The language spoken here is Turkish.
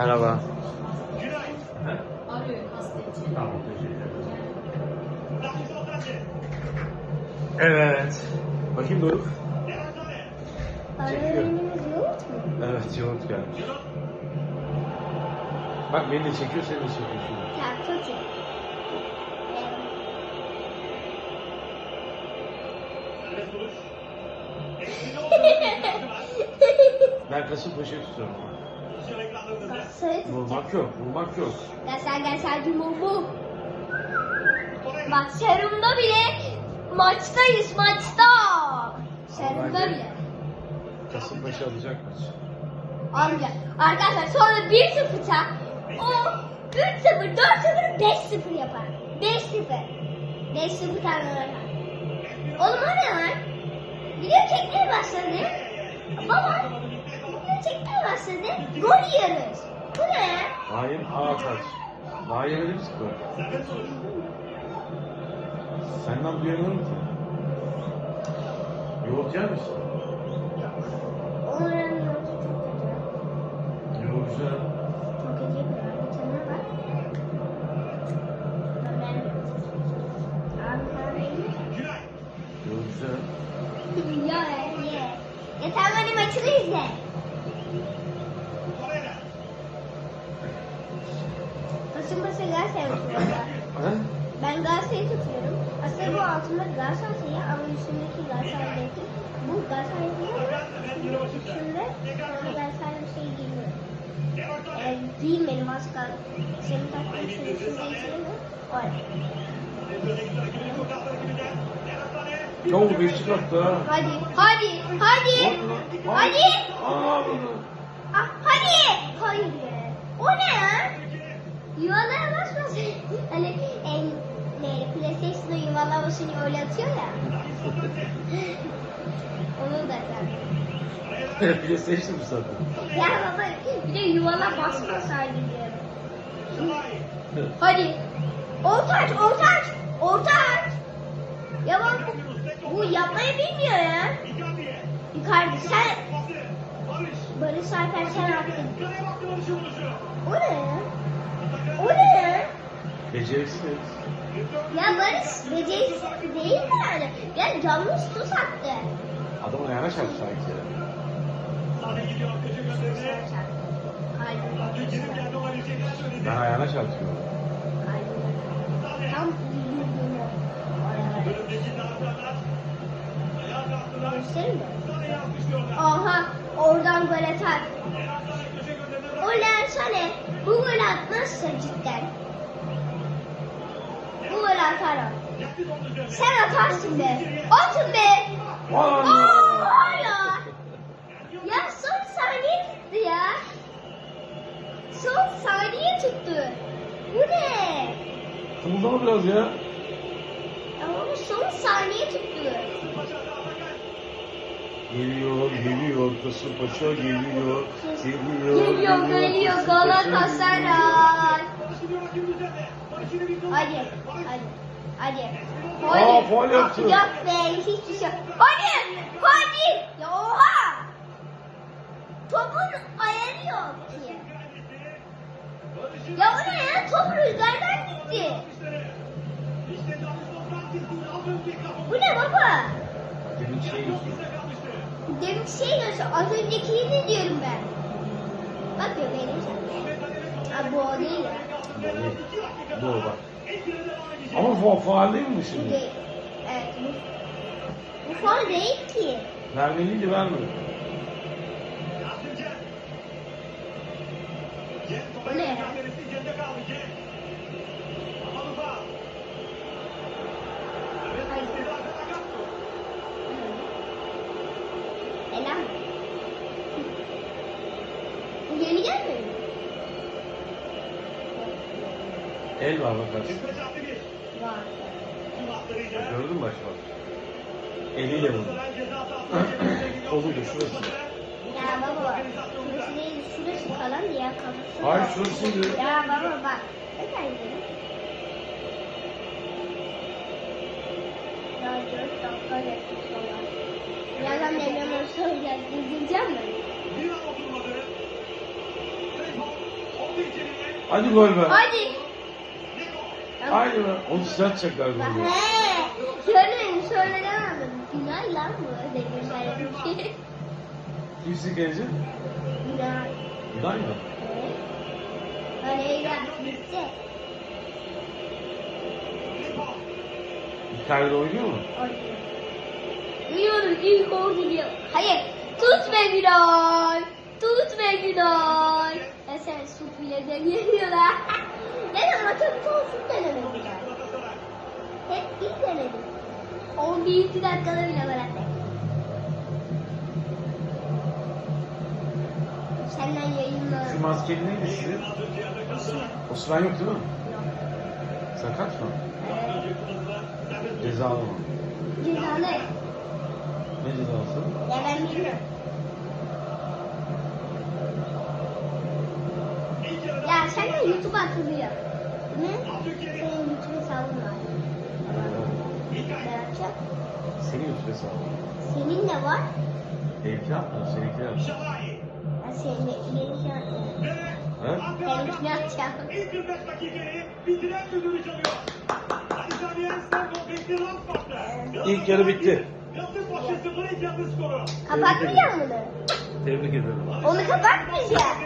Merhaba. Evet. Bakayım Doruk. Mu? Evet, yoğurt gelmiş. Bak beni de çekiyor, seni de çekiyor. şimdi. Taktik. Ben Kasımpaşa'yı tutuyorum. Sarı Vurmak yok, vurmak yok. Sen gel sen bu. Bak serumda bile maçtayız maçta. Bence- bile. Kasımpaşa alacak maç. Alacak. Arkadaşlar sonra 1-0'sa o 3-0, 4-0, 5-0 yapar. 5-0. 5-0 tane atar. Oğlum o ne lan? Video çekmeye başladı. Baba, video çekmeye başladı. Gol yiyoruz. Bu ne? Hayır, A kaç. Daha yemedim gol. Senden duyamıyorum ki. Yoğurt yer misin? Onların notu çok kötü. Yoğurt güzel. Çok kötü. Sana bak. Ben Abi mi? Yoğurt güzel. Ya ye. Ya sen benim izle. Kasımpaşa Galatasaray tutuyorum. Ben Galatasaray'ı tutuyorum. Aslında bu altında Galatasaray sayı ama üstündeki Galatasaray'daki bu Galatasaray sayı ama üstünde sonra Galatasaray bir şey giymiyor. Eğer giymedim az kaldı. Senin taktığın şey üstünde içine Öyle. Ne oldu? Beşik attı ha. Hadi, hadi, hadi, hadi. Aa. Ah, hadi. Hayır. O ne? Yuvalara basmasın. Hani en ne, PlayStation'da yuvarlamasını öyle atıyor ya. Onu da sen. PlayStation mı sattın? Ya baba bir de yuvala basmasaydı diyorum. Hadi. Orta aç, orta aç, orta aç. Ya bak bu, bu yapmayı bilmiyor ya. Yukarıda sen Barış Alper sen attın. O ne ya? O ne ya? Beceriksiz. Ya Barış beceriksiz değil mi yani? Ya yanlış tuz attı. Adamın ayağına çarptı sanki. Ben ayağına çarptım. Tam yüzüne. Gösterir mi? Aha oradan gol atar. Lersane bu gol atmazsa cidden. Bu gol atar o. Sen atarsın be. Atın be. Aa, ya. Ya son saniye tuttu ya. Son saniye tuttu. Bu ne? Kımıldama biraz ya. Ama son saniye tuttu. Geliyor, geliyor, Kasımpaşa geliyor, geliyor. Geliyor geliyor Galatasaray. Hadi hadi hadi. Aa, faul yaptı. Yok be hiçbir şey. Hadi hadi. Ya oha. Topun ayarı yok ki. Ya bu ne ya? Top rüzgardan gitti. Bu ne baba? Demin şey Demin şey diyorsun. Az öncekini diyorum ben? Bak ya benim sen. Bu o değil ya. Bu o bak. Ama fa faal değil mi bu Bu şimdi? değil. Evet bu. Bu değil ki. Vermeliydi vermedi. O ne ya? Ela. Bu yeni gelmiyor mu? El var bak karşı. Var. Gördün mü başka? Eliyle vurdu. Koluydu şurası. Ya baba şurası değil şurası falan ya kafası. Hayır şurasıydı. Ya baba bak. Ne kadar güzel. Ya dört dakika geçmiş falan. Birazdan Emre Morsa olacak. İzleyeceğim mi? Hadi gol be. Hadi. Be. Onu sıçratacaklar golü. He. Şöyle demedim. Günay lan bu. Dedim böyle bir şey. Kimsi gelecek? Günay. Günay mı? Öyle. Bitti. Icardi oynuyor mu? Oynuyor. Duyuyorum ilk geliyor. Hayır. Tut be Günay. Tut be Günay. Ya sen su bile deniyorlar. Neden maça bir olsun ben. Denedim. 11. dakikada bile attık. Senden yayınla. Şu maskeli neydi sizin? Osman yok değil mi? Sakat mı? Cezalı mı? Cezalı. Ne cezası? Ya ben bilmiyorum. Ya sen de YouTube'a atılıyor. Ne? Senin YouTube hesabın var. Açacağım. Senin YouTube hesabı. Senin de var. Benimkini atma, seninki yap. Ben senin benimkini atacağım. He? Benimkini atacağım. İlk 45 dakikayı bitiren düdüğü çalıyor. Ali Sami Yensen Gobekli Rastmark'ta. İlk yarı bitti. Kasımpaşa 0 ilk yarı skoru. Kapatmayacağım bunu. Tebrik ederim. Onu kapatmayacağım.